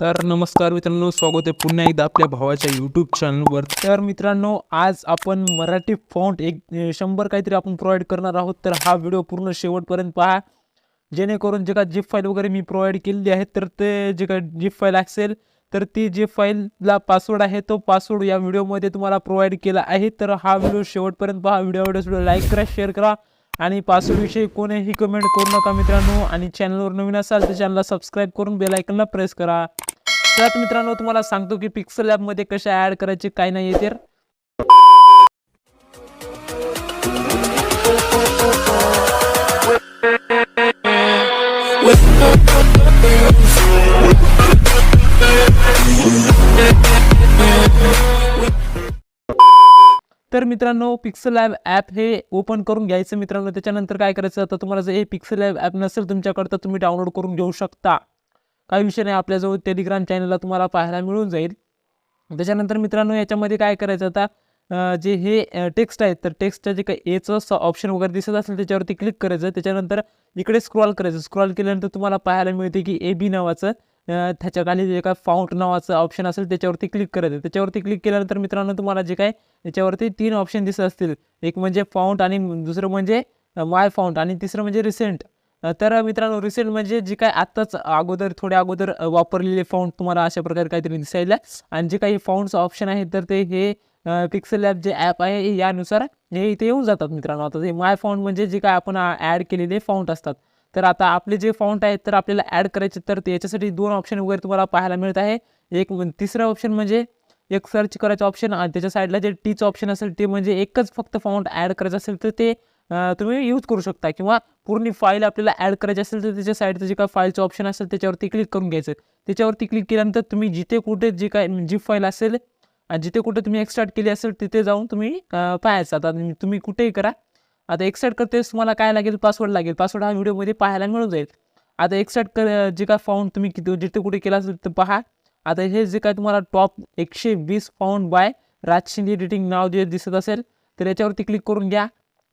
तर नमस्कार मित्रांनो स्वागत आहे पुन्हा एकदा आपल्या भावाच्या यूट्यूब चॅनलवर तर मित्रांनो आज आपण मराठी फॉन्ट एक शंभर काहीतरी आपण प्रोव्हाइड करणार आहोत. तर हा व्हिडिओ पूर्ण शेवटपर्यंत पहा. जेणेकरून जे काय जिप फाईल वगैरे मी प्रोव्हाइड केलेली आहे तर ते जे काय जिप फाईल असेल तर ती जी फाईलला पासवर्ड आहे तो पासवर्ड या व्हिडिओमध्ये तुम्हाला प्रोव्हाइड केला आहे. तर हा व्हिडिओ शेवटपर्यंत पहा. व्हिडिओ व्हिडिओ लाईक करा शेअर करा. आणि पासवर्डविषयी कोणीही कमेंट करू नका मित्रांनो. आणि चॅनलवर नवीन असाल तर चॅनलला सबस्क्राईब करून बेलायकनला प्रेस करा. त्यात मित्रांनो तुम्हाला सांगतो की पिक्सल ॲपमध्ये कशा ॲड करायचे काय नाही आहे तर तर मित्रांनो पिक्सल लॅब ॲप हे ओपन करून घ्यायचं मित्रांनो. त्याच्यानंतर काय करायचं? आता तुम्हाला जर हे पिक्सल लॅब ॲप नसेल तुमच्याकडं तर तुम्ही डाउनलोड करून घेऊ शकता. काही विषय नाही आपल्याजवळ टेलिग्राम चॅनलला तुम्हाला पाहायला मिळून जाईल. त्याच्यानंतर मित्रांनो याच्यामध्ये काय करायचं आता? जे हे टेक्स्ट आहेत तर टेक्स्टचं जे काही एचं ऑप्शन वगैरे दिसत असेल त्याच्यावरती क्लिक करायचं. त्याच्यानंतर इकडे स्क्रॉल करायचं. स्क्रॉल केल्यानंतर तुम्हाला पाहायला मिळते की ए बी नावाचं. त्याच्याखाली जे काय फाउंट नावाचं ऑप्शन असेल त्याच्यावरती क्लिक करायचं त्याच्यावरती क्लिक केल्यानंतर मित्रांनो तुम्हाला जे काय त्याच्यावरती तीन ऑप्शन दिसत असतील. एक म्हणजे फाउंट आणि दुसरं म्हणजे माय फाउंट आणि तिसरं म्हणजे रिसेंट तर मित्रांनो रिसेंट म्हणजे जे काय आत्ताच अगोदर थोड्या अगोदर वापरलेले फाउंट तुम्हाला अशा प्रकारे काहीतरी दिसायला. आणि जे काही फाउंटचं ऑप्शन आहे तर ते हे पिक्सल ॲप जे ॲप आहे हे यानुसार हे इथे येऊन जातात मित्रांनो. आता ते माय फाउंट म्हणजे जे काय आपण ॲड केलेले फाउंट असतात. तर आता आपले जे फाउंट आहेत तर आपल्याला ॲड करायचे तर ते याच्यासाठी दोन ऑप्शन वगैरे तुम्हाला पाहायला मिळत आहे. एक तिसरं ऑप्शन म्हणजे एक सर्च करायचं ऑप्शन आणि त्याच्या साईडला जे टीचं ऑप्शन असेल ते म्हणजे एकच फक्त फाउंट ॲड करायचं असेल तर ते तुम्ही यूज करू शकता. किंवा पूर्ण फाईल आपल्याला ॲड करायची असेल तर त्याच्या साईडचं जे काय फाईलचं ऑप्शन असेल त्याच्यावरती क्लिक करून घ्यायचं. त्याच्यावरती क्लिक केल्यानंतर तुम्ही जिथे कुठे जे काय जी फाईल असेल आणि जिथे कुठे तुम्ही एक्स्टार्ट केली असेल तिथे जाऊन तुम्ही पाहायचं. आता तुम्ही कुठेही करा. आता एक्सेट करतेस तुम्हाला काय लागेल? पासवर्ड लागेल. पासवर्ड हा व्हिडिओमध्ये पाहायला मिळून जाईल. आता एक्सेट कर जे काय फाउंड तुम्ही किती जिथे कुठे केला असेल ते पहा. आता हे जे काय तुम्हाला टॉप एकशे वीस font by Raj Shinde editing नाव जे दिसत असेल तर याच्यावरती क्लिक करून घ्या.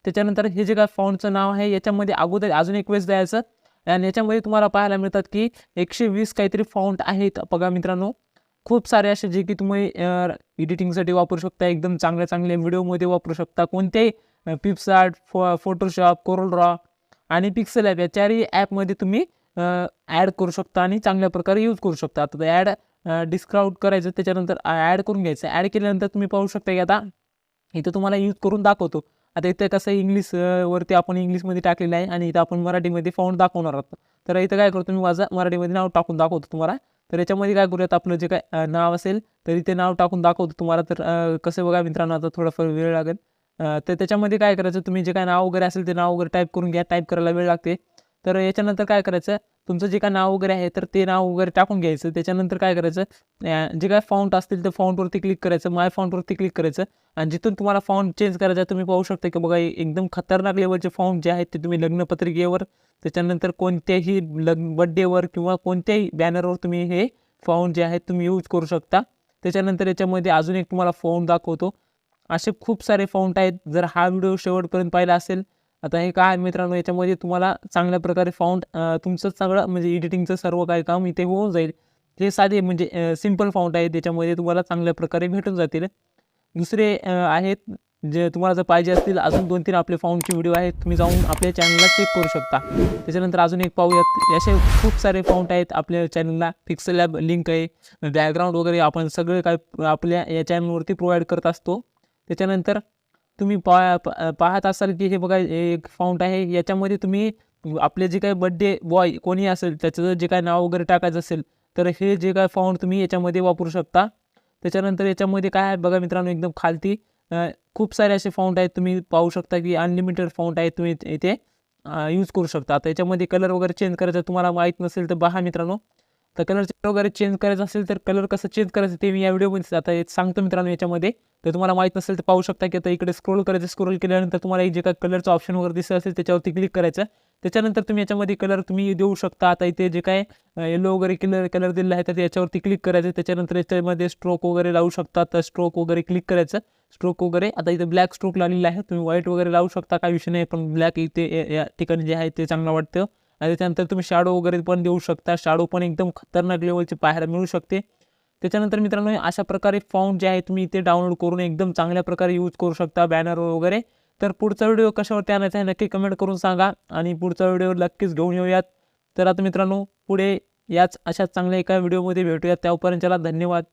त्याच्यानंतर हे जे काय फाउंडचं नाव आहे याच्यामध्ये अगोदर अजून एक वेळेस द्यायचं आणि याच्यामध्ये तुम्हाला पाहायला मिळतात की एकशे वीस काहीतरी फाउंट आहेत. बघा मित्रांनो खूप सारे असे जे की तुम्ही एडिटिंगसाठी वापरू शकता एकदम चांगल्या चांगल्या व्हिडिओमध्ये वापरू शकता. कोणत्याही पिप्सआर्ट फो फोटोशॉप कोरल ड्रॉ आणि पिक्सल ॲप या चारही ॲपमध्ये तुम्ही ॲड करू शकता आणि चांगल्या प्रकारे यूज करू शकता. आता ॲड डिस्काउंट करायचं त्याच्यानंतर ॲड करून घ्यायचं. ॲड केल्यानंतर तुम्ही पाहू शकता की आता इथं तुम्हाला यूज करून दाखवतो. आता इथं कसं इंग्लिश वरती आपण इंग्लिशमध्ये टाकलेलं आहे आणि इथं आपण मराठीमध्ये फाउंड दाखवणार आहोत. तर इथं काय करतो मी माझं मराठीमध्ये नाव टाकून दाखवतो तुम्हाला. तर याच्यामध्ये काय करूयात आपलं जे काय नाव असेल तर इथे नाव टाकून दाखवतो तुम्हाला. तर कसं बघा मित्रांनो आता थोडाफार वेळ लागेल. तर त्याच्यामध्ये काय करायचं? तुम्ही जे काय नाव वगैरे असेल ते नाव वगैरे टाईप करून घ्या. टाईप करायला वेळ लागते. तर याच्यानंतर काय करायचं? तुमचं जे काय नाव वगैरे आहे तर ते नाव वगैरे टाकून घ्यायचं. त्याच्यानंतर काय करायचं? जे काय फाउंट असतील ते फाउंटवरती क्लिक करायचं. माय फाउंटवरती क्लिक करायचं. आणि जिथून तुम्हाला फाउंट चेंज करायचं तुम्ही पाहू शकता की बघा एकदम खतरनाक लेवलचे फाउंट जे आहेत ते तुम्ही लग्नपत्रिकेवर त्याच्यानंतर कोणत्याही लग्न बड्डेवर किंवा कोणत्याही बॅनरवर तुम्ही हे फाउंट जे आहेत तुम्ही यूज करू शकता. त्याच्यानंतर याच्यामध्ये अजून एक तुम्हाला फाउंट दाखवतो. असे खूप सारे फाउंट आहेत. जर हा व्हिडिओ शेवटपर्यंत पाहिला असेल आता हे काय मित्रांनो याच्यामध्ये तुम्हाला चांगल्या प्रकारे फाउंट तुमचं सगळं म्हणजे एडिटिंगचं सर्व काय काम इथे होऊन जाईल. हे साधे म्हणजे सिंपल फाउंट आहेत. त्याच्यामध्ये तुम्हाला चांगल्या प्रकारे भेटून जातील. दुसरे आहेत जे तुम्हाला जर पाहिजे असतील अजून दोन तीन आपले फाउंटचे व्हिडिओ आहेत. तुम्ही जाऊन आपल्या चॅनलला चेक करू शकता. त्याच्यानंतर अजून एक पाहूयात. असे खूप सारे फाउंट आहेत आपल्या चॅनलला पिक्सल लॅब लिंक आहे. बॅकग्राऊंड वगैरे आपण सगळं काय आपल्या या चॅनलवरती प्रोव्हाइड करत असतो. त्याच्यानंतर तुम्ही पा पाहत असाल की हे बघा एक फाउंट आहे. याच्यामध्ये तुम्ही आपले जे काही बड्डे बॉय कोणी असेल त्याचं जे काय नाव वगैरे टाकायचं असेल तर हे जे काय फाउंट तुम्ही याच्यामध्ये वापरू शकता. त्याच्यानंतर याच्यामध्ये काय आहे बघा मित्रांनो एकदम खालती खूप सारे असे फाउंट आहेत. तुम्ही पाहू शकता की अनलिमिटेड फाउंट आहेत तुम्ही इथे यूज करू शकता. आता याच्यामध्ये कलर वगैरे चेंज करायचा तुम्हाला माहीत नसेल तर पहा मित्रांनो. तर कलर वगैरे चेंज करायचं असेल तर कलर कसं चेंज करायचं ते मी या व्हिडिओमध्ये आता सांगतो मित्रांनो याच्यामध्ये. तर तुम्हाला माहीत नसेल तर पाहू शकता की आता इकडे स्क्रोल करायचं स्क्रोल केल्यानंतर तुम्हाला एक जे काय कलरचं ऑप्शन वगैरे दिसत असेल त्याच्यावरती क्लिक करायचं. त्याच्यानंतर तुम्ही याच्यामध्ये कलर तुम्ही देऊ शकता. आता इथे जे काय येलो वगैरे कलर कलर दिलेला आहे तर याच्यावरती क्लिक करायचं. त्याच्यानंतर याच्यामध्ये स्ट्रोक वगैरे लावू शकता. तर स्ट्रोक वगैरे क्लिक करायचं. स्ट्रोक वगैरे आता इथे ब्लॅक स्ट्रोक लावलेला आहे. तुम्ही व्हाईट वगैरे लावू शकता काय विषय नाही. पण ब्लॅक इथे या ठिकाणी जे आहे ते चांगलं वाटतं. आणि त्याच्यानंतर तुम्ही शाडो वगैरे पण देऊ शकता. शाडो पण एकदम खतरनाक लेवलचे पाहायला मिळू शकते. त्याच्यानंतर मित्रांनो अशा प्रकारे फॉर्म जे आहे तुम्ही इथे डाउनलोड करून एकदम चांगल्या प्रकारे यूज करू शकता बॅनर वगैरे. तर पुढचा व्हिडिओ कशावरती आणायचा आहे नक्की कमेंट करून सांगा आणि पुढचा व्हिडिओ नक्कीच घेऊन येऊयात. तर आता मित्रांनो पुढे याच अशा चांगल्या एका व्हिडिओमध्ये भेटूयात. त्यापर्यंत चला धन्यवाद.